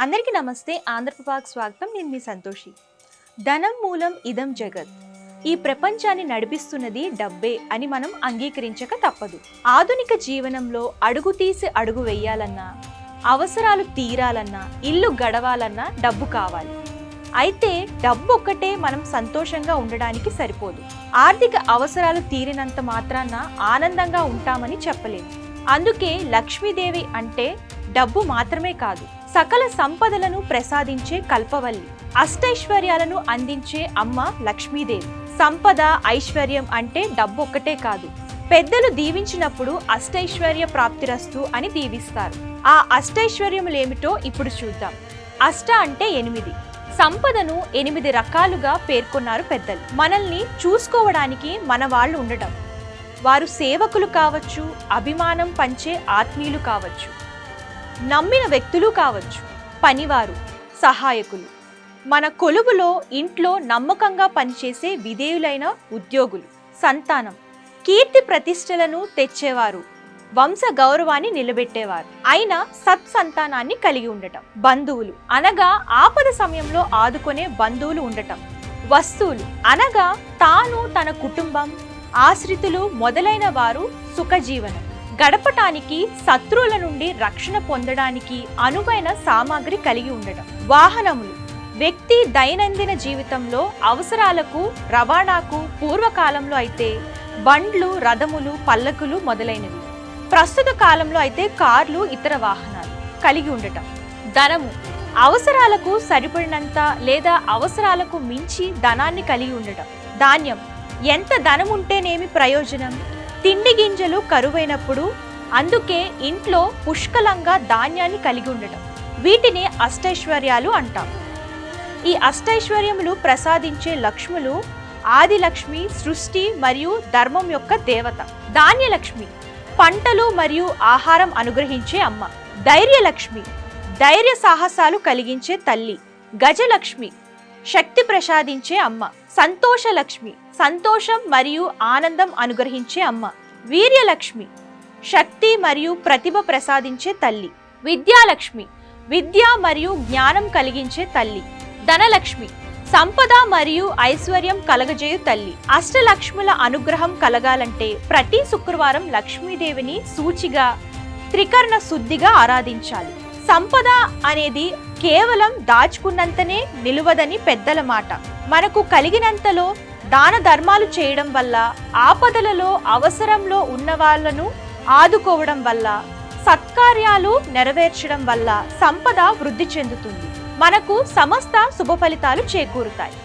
అందరికీ నమస్తే. ఆంధ్రప్రభాకు స్వాగతం. నేను మీ సంతోషి. ధనం మూలం ఇదం జగత్. ఈ ప్రపంచాన్ని నడిపిస్తున్నది డబ్బే అని మనం అంగీకరించక తప్పదు. ఆధునిక జీవనంలో అడుగు తీసి అడుగు వేయాలన్నా అవసరాలు తీరాలన్నా ఇల్లు గడవాలన్నా డబ్బు కావాలి. అయితే డబ్బు ఒక్కటే మనం సంతోషంగా ఉండడానికి సరిపోదు. ఆర్థిక అవసరాలు తీరినంత మాత్రాన ఆనందంగా ఉంటామని చెప్పలేము. అందుకే లక్ష్మీదేవి అంటే డబ్బు మాత్రమే కాదు సకల సంపదలను ప్రసాదించే కల్పవల్లి అష్టైశ్వర్యాలను అందించే అమ్మ లక్ష్మీదేవి. సంపద ఐశ్వర్యం అంటే డబ్బు ఒక్కటే కాదు పెద్దలు దీవించినప్పుడు అష్టైశ్వర్య ప్రాప్తిరస్తు అని దీవిస్తారు. ఆ అష్టైశ్వర్యములేమిటో ఇప్పుడు చూద్దాం. అష్ట అంటే ఎనిమిది. సంపదను ఎనిమిది రకాలుగా పేర్కొన్నారు పెద్దలు. మనల్ని చూసుకోవడానికి మన వాళ్ళు ఉండటం. వారు సేవకులు కావచ్చు అభిమానం పంచే ఆత్మీయులు కావచ్చు. నమ్మిన వ్యక్తులు కావచ్చు పనివారు సహాయకులు. మన కొలువులో ఇంట్లో నమ్మకంగా పనిచేసే విధేయులైన ఉద్యోగులు. సంతానం. కీర్తి ప్రతిష్టలను తెచ్చేవారు. వంశ గౌరవాన్ని నిలబెట్టేవారు. అయిన సత్సంతానాన్ని కలిగి ఉండటం. బంధువులు. అనగా ఆపద సమయంలో ఆదుకునే బంధువులు ఉండటం. వస్తువులు. అనగా తాను తన కుటుంబం ఆశ్రితులు మొదలైన వారు సుఖజీవనం. గడపటానికి శత్రువుల నుండి రక్షణ పొందడానికి అనువైన సామాగ్రి కలిగి ఉండటం. వాహనములు. వ్యక్తి దైనందిన జీవితంలో అవసరాలకు రవాణాకు పూర్వకాలంలో అయితే బండ్లు రథములు పల్లకులు మొదలైనవి. ప్రస్తుత కాలంలో అయితే కార్లు ఇతర వాహనాలు కలిగి ఉండటం. ధనము. అవసరాలకు సరిపడినంత లేదా అవసరాలకు మించి ధనాన్ని కలిగి ఉండటం. ధాన్యం. ఎంత ధనం ఉంటేనేమి ప్రయోజనం? తిండి గింజలు కరువైనప్పుడు అందుకే ఇంట్లో పుష్కలంగా ధాన్యాన్ని కలిగి ఉండటం. వీటిని అష్టైశ్వర్యాలు అంటాం. ఈ అష్టైశ్వర్యములు ప్రసాదించే లక్ష్ములు ఆదిలక్ష్మి సృష్టి మరియు ధర్మం యొక్క దేవత. ధాన్యలక్ష్మి పంటలు మరియు ఆహారం అనుగ్రహించే అమ్మ. ధైర్యలక్ష్మి ధైర్య సాహసాలు కలిగించే తల్లి. గజలక్ష్మి శక్తి ప్రసాదించే అమ్మ. సంతోషలక్ష్మి సంతోషం మరియు ఆనందం అనుగ్రహించే అమ్మ. వీర్యలక్ష్మి శక్తి మరియు ప్రతిభ ప్రసాదించే తల్లి. విద్యాలక్ష్మి విద్య మరియు జ్ఞానం కలిగించే తల్లి. ధనలక్ష్మి సంపద మరియు ఐశ్వర్యం కలగజేయు తల్లి. అష్టలక్ష్ముల అనుగ్రహం కలగాలంటే ప్రతి శుక్రవారం లక్ష్మీదేవిని సూచిగా త్రికరణ శుద్ధిగా ఆరాధించాలి. సంపద అనేది కేవలం దాచుకున్నంతనే నిలువదని పెద్దల మాట. మనకు కలిగినంతలో దాన ధర్మాలు చేయడం వల్ల ఆపదలలో అవసరంలో ఉన్న వాళ్ళను ఆదుకోవడం వల్ల సత్కార్యాలు నెరవేర్చడం వల్ల సంపద వృద్ధి చెందుతుంది. మనకు సమస్త శుభ ఫలితాలు చేకూరుతాయి.